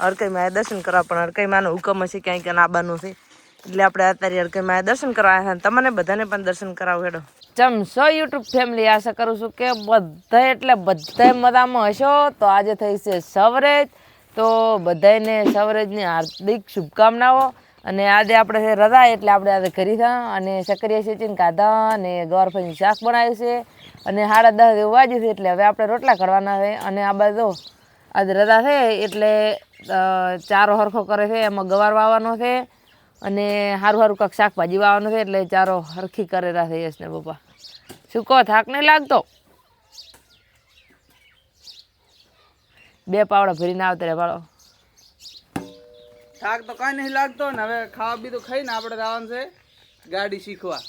અરકઈમાં દર્શન કરવા, પણ અરકઈમાંનો હુકમ હશે ક્યાંય ક્યાં આબાનું છે. એટલે આપણે અત્યારે અરકઈમાં દર્શન કરવા આવ્યા છે તમને બધાને પણ દર્શન કરાવો હેડો. ચમ સો યુટ્યુબ ફેમિલી, આશા કરું છું કે બધા એટલે બધા મજામાં હશો. તો આજે થઈ છે સવરેજ. તો બધાને સવરેજની હાર્દિક શુભકામનાઓ. અને આજે આપણે છે રજા, એટલે આપણે આજે કરી થા. અને સક્રિય સેચીને કાધા અને ગવારફળીનું શાક બનાવ્યું છે. અને સાડા દસ એવું વાજ્યું છે, એટલે હવે આપણે રોટલા કરવાના છે. અને આ બાજુ આજે રજા છે એટલે ચારો હરખો કરે છે, એમાં ગવાર વાવવાનો છે અને સારું સારું કાંઈક શાકભાજી વાવવાનું છે એટલે ચારો હરખી કરેલા છે યશને પપ્પા. શું થાક નહીં લાગતો? બે પાવડા ભરીને આવતા રે ભાળો થાક તો કઈ નહીં લાગતો ને, હવે ખાવા બીજું ખાઈને આપણે જવાનું છે ગાડી શીખવા.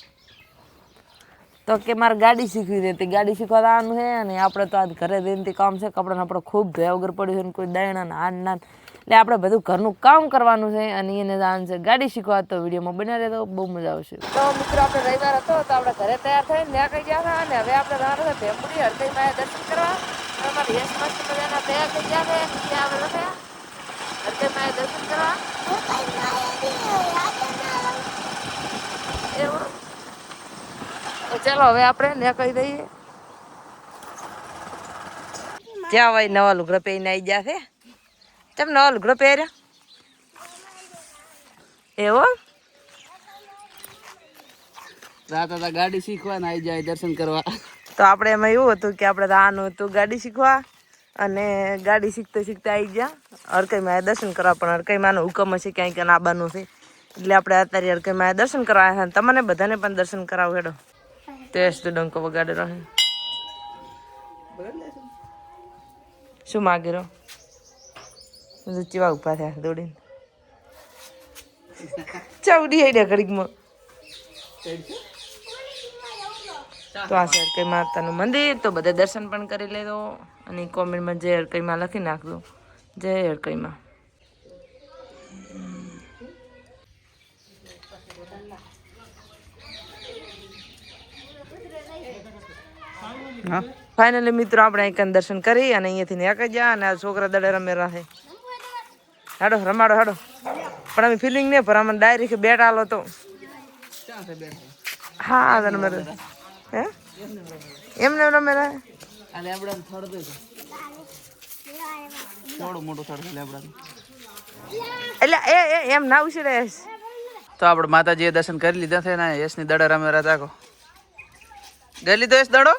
તો કે મારે ગાડી શીખવી હતી. ગાડી શીખવા જવાનું છે અને આપણે તો આજ ઘરે દિનથી કામ છે. કપડાને આપણે ખૂબ ધોયા વગર પડ્યું છે ને કોઈ દાયણા ને આન નાન. એટલે આપણે બધું ઘરનું કામ કરવાનું છે અને એને જાણ છે ગાડી શીખવા. તો વિડીયોમાં બનાવી તો બહુ મજા આવશે. તો મિત્રો આપણે રવિવાર હતો તો આપણે ઘરે તૈયાર થઈને ત્યાં કઈ ગયા હતા અને હવે આપણે જવાનું છે ભેમપુરી હરકઈ માયા દર્શન કરવા. અમારે યશ મસ્ત મજાના તૈયાર થઈ ગયા છે. ત્યાં આપણે રહ્યા હરકઈ માયા દર્શન કરવા એવું તો ચાલો હવે આપણે ને કહી દઈએ. ત્યાં ભાઈ નવા લુગડા પહેરીને આવી ગયા છે? તેમ નવા લુગડા પહેર્યા? એવો? રાત હતા ગાડી શીખવા ને આવી જાય દર્શન કરવા. તો આપણે એમાં એવું હતું કે આપણે આનું હતું ગાડી શીખવા અને ગાડી શીખતા શીખતા આવી ગયા. અરકઈમાં દર્શન કરવા પણ અરકઈમાંનો હુકમ હશે ક્યાંય ક્યાં આબાનું છે. એટલે આપણે અત્યારે અરકઈમાં દર્શન કરવા આવ્યા તમને બધાને પણ દર્શન કરાવો હેડો. ટેસ્ટ ડંકો વગાડે રહે શું માગે બધું ચેવા ઊભા થયા દોડીને ચવડી આઈડિયા ઘડીકમાં તો આ છે અરકઈ માતાનું મંદિર તો બધા દર્શન પણ કરી લેજો અને કોમેન્ટમાં જય અરકઈમાં લખી નાખજો જય અરકઈમાં હા. ફાઇનલી મિત્રો આપણે અહીં દર્શન કરી અને અહીંયાથી નીકળી ગયા અને આ છોકરા દડે રમે રહે હાડો રમાડો હાડો. પણ અમે ફિલિંગ નહીં પર અમને ડાયરેક્ટ બેટ આલો તો. ક્યાં છે બેઠા હા રમે રહે હે? એમને રમે રહે આ લેબડા થડ દે થોડું મોટું થડ છે લેબડા એટલે એ એ એમ ના ઉછળે તો આપણે માતાજીએ દર્શન કરી લીધા છે ને યશની દડા રમે રાજાકો ગઈ લીધો યશ દડો?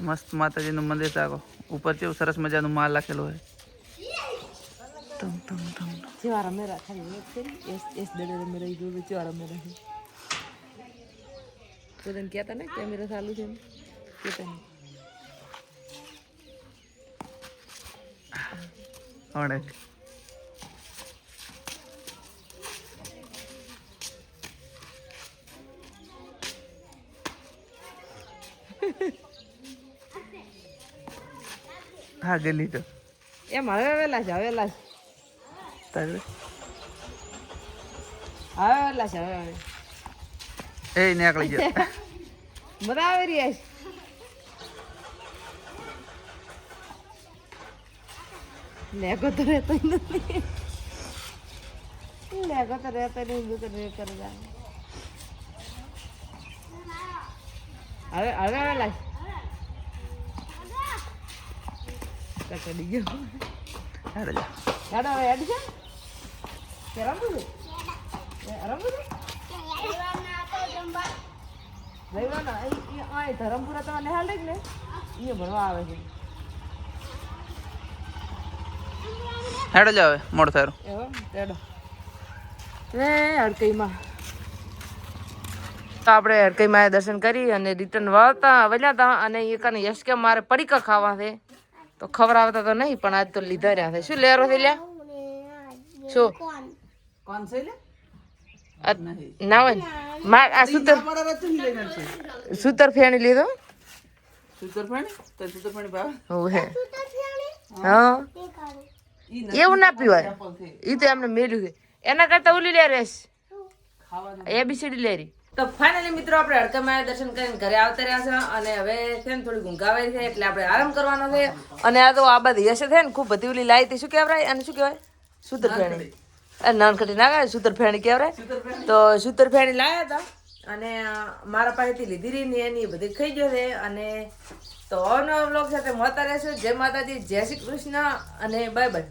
મસ્ત માતાજીનું મંદિર સાગો ઉપર કેવું સરસ મજાનું માલ લખેલું હોય. ટમ ટમ ટમ જેવા રમે રહે ખાલી એસ એસ દડે રમે રહી ગયું જેવા રમે રહે તો તને કહેતા ને કેમેરા ચાલુ છે કહેતા અણેક હા ગલી તો એમ હવે વેલા છે હવે વેલા છે. તારે? હવે વેલા છે હવે એ નીકળી ગયો. બધા આવી રહ્યા છે. લેગો તો રહેતો નથી. લેગો તો રહેતો નહીં દુકાન રે કરે જાય હવે હવે વેલા છે. ગયો? જા હેડો હવે હેડ છે? કે રમવું છે? રમવું છે? રવિવારના અહીં અહીં ધરમપુરા તમારે હાલ જ ને? એ ભણવા આવે છે. હેડો જાવે મોડ થારું એવો તેડો એ હડકઈમાં તો આપણે હડકઈમાં દર્શન કરી અને રિટર્ન વળતા વળ્યા હતા અને એ કને યશ કે મારે પડીકા ખાવા છે. તો ખવડાવતા તો નહીં પણ આજ તો લીધા રહ્યા છે. શું લેરો થઈ લ્યા? શું? કોણ છે લે આ ના હોય મા માર આ સૂતર મારા ફેણી લીધો? સૂતર ફેણી? લીધો સુતરફેણી તો ભાવ? હું. હે. એવું ના પીવાય. એ તો એમને મેલ્યું છે. એના કરતા ઓલી લે રેસ. બી એબીસીડી લેરી તો ફાઇનલી મિત્રો આપણે હડકમાયા દર્શન કરીને ઘરે આવતા રહ્યા છે અને હવે છે ને થોડી ઊંઘ છે એટલે આપણે આરામ કરવાનો છે. અને આ તો આ બધી હશે છે ને ખૂબ બધી ઓલી લાઈ હતી. શું કહેવાય? અને શું કહેવાય? સુતર ફેણી અરે નાનખટી ના ગાય સુતર ફેણી કહેવાય તો સુતર ફેણી લાયા હતા અને મારા પાસેથી લીધી રહી ને એની બધી ખાઈ ગયો છે. અને તો અવનવા બ્લોગ સાથે મળતા રહેશે. જય માતાજી જય શ્રી કૃષ્ણ અને બાય બાય